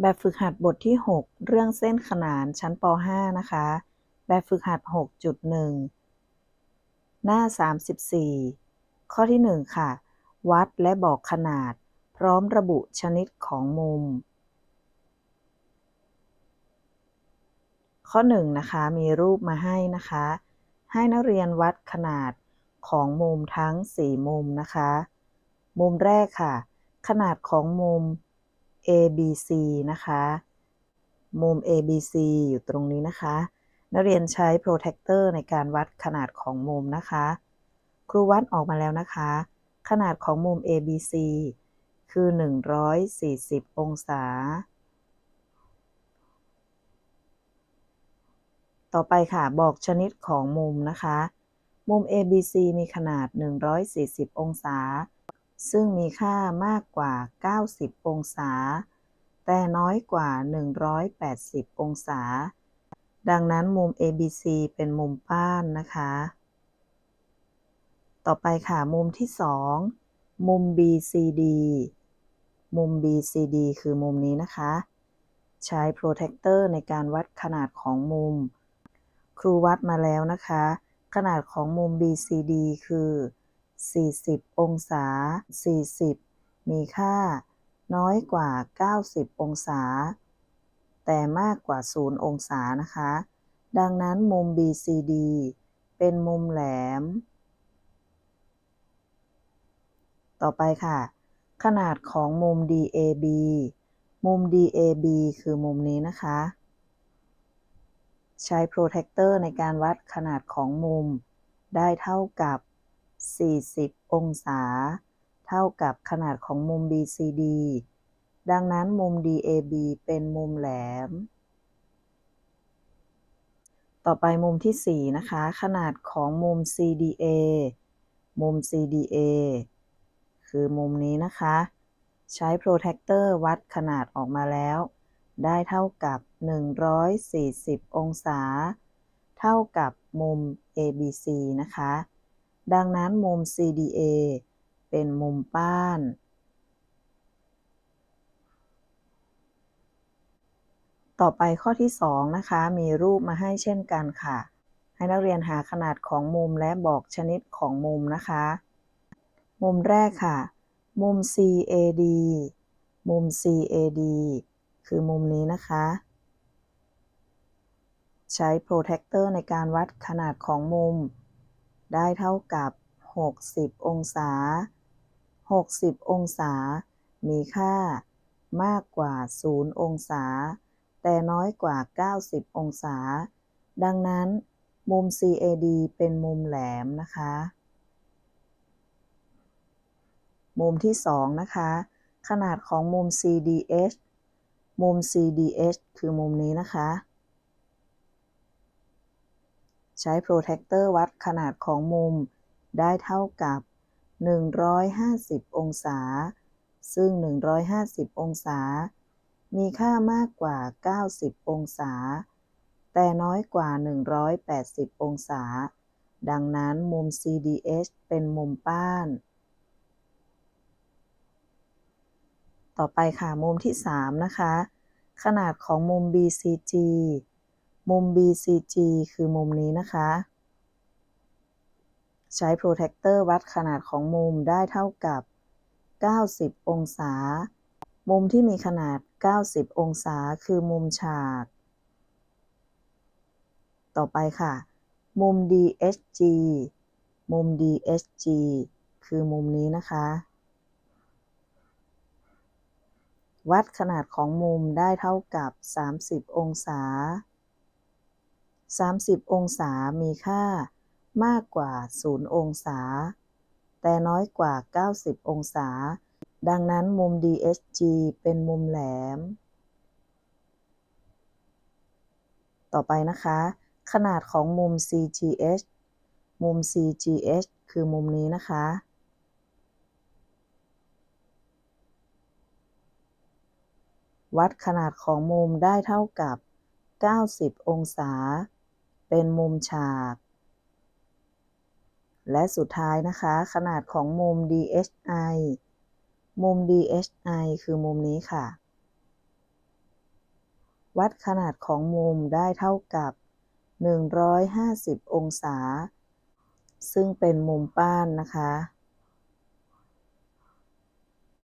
แบบฝึกหัดบทที่ 6 เรื่องเส้นขนานชั้นป .5 นะคะ แบบฝึกหัด 6.1 หน้า 34 ข้อที่ 1 ค่ะ วัดและบอกขนาด พร้อมระบุชนิดของมุม ข้อ 1 นะคะ มีรูปมาให้นะคะ ให้นักเรียนวัดขนาดของมุมทั้ง 4 มุมนะคะ มุมแรกค่ะ ขนาดของมุม ABC นะคะ มุม ABC อยู่ตรงนี้นะคะ นักเรียนใช้ protractor ในการวัดขนาดของมุมนะคะ ครูวัดออกมาแล้วนะคะ ขนาดของมุม ABC คือ 140 องศา ต่อไปค่ะ บอกชนิดของมุมนะคะ มุม ABC มีขนาด 140 องศา ซึ่งมีค่ามากกว่า 90 องศา แต่น้อยกว่า 180 องศา ดังนั้นมุม ABC เป็นมุมป้านนะคะ ต่อไปค่ะ มุมที่ 2 มุม BCD มุม BCD คือมุมนี้นะคะ ใช้ protractor ในการวัดขนาดของมุม ครูวัดมาแล้วนะคะ ขนาดของมุม BCD คือ 40 องศา 40 มีค่า น้อยกว่า 90 องศา แต่มากกว่า 0 องศานะคะ ดังนั้นมุม BCD เป็นมุมแหลม ต่อไปค่ะ ขนาดของมุม DAB มุม DAB คือมุมนี้นะคะ ใช้ protractor ในการวัดขนาดของมุมได้เท่ากับ 40 องศา เท่ากับขนาดของมุม BCD ดังนั้นมุม DAB เป็นมุมแหลม ต่อไปมุมที่ 4 นะคะ ขนาดของมุม CDA มุม CDA คือมุมนี้นะคะ ใช้ protractor วัดขนาดออกมาแล้ว ได้เท่ากับ 140 องศา เท่ากับมุม ABC นะคะ ดังนั้นมุม CDA เป็นมุมป้าน ต่อไปข้อที่ 2 นะคะ มีรูปมาให้เช่นกันค่ะ ให้นักเรียนหาขนาดของมุมและบอกชนิดของมุมนะคะ มุมแรกค่ะ มุม CAD มุม CAD คือมุมนี้นะคะ ใช้ protractor ในการวัดขนาดของมุม ได้เท่ากับ 60 องศา 60 องศา มีค่ามากกว่า 0 องศา แต่น้อยกว่า 90 องศา ดังนั้น มุม CAD เป็นมุมแหลมนะคะ มุมที่ 2 นะคะ ขนาดของมุม CDH มุม CDH คือมุมนี้นะคะ ใช้ protractor วัดขนาดของมุมได้เท่ากับ 150 องศา ซึ่ง 150 องศา มีค่ามากกว่า 90 องศา แต่น้อยกว่า 180 องศา ดังนั้นมุม CDH เป็นมุมป้าน ต่อไปค่ะ มุมที่ 3 นะคะ ขนาดของมุม BCG มุม BCG คือมุมนี้นะคะ ใช้ protractor วัดขนาดของมุมได้เท่ากับ 90 องศา มุมที่มีขนาด 90 องศา คือมุมฉาก ต่อไปค่ะ มุม DHG มุม DHG คือมุมนี้นะคะ วัดขนาดของมุมได้เท่ากับ 30 องศา 30 องศามีค่ามากกว่า 0 องศา แต่น้อยกว่า 90 องศา ดังนั้นมุม DHG เป็นมุมแหลม ต่อไปนะคะ ขนาดของมุม CGH มุม CGH คือมุมนี้นะคะ วัดขนาดของมุมได้เท่ากับ 90 องศา เป็นมุมฉาก และสุดท้ายนะคะ ขนาดของมุม DHI มุม DHI คือมุมนี้ค่ะ วัดขนาดของมุมได้เท่ากับ 150 องศา ซึ่งเป็นมุมป้านนะคะ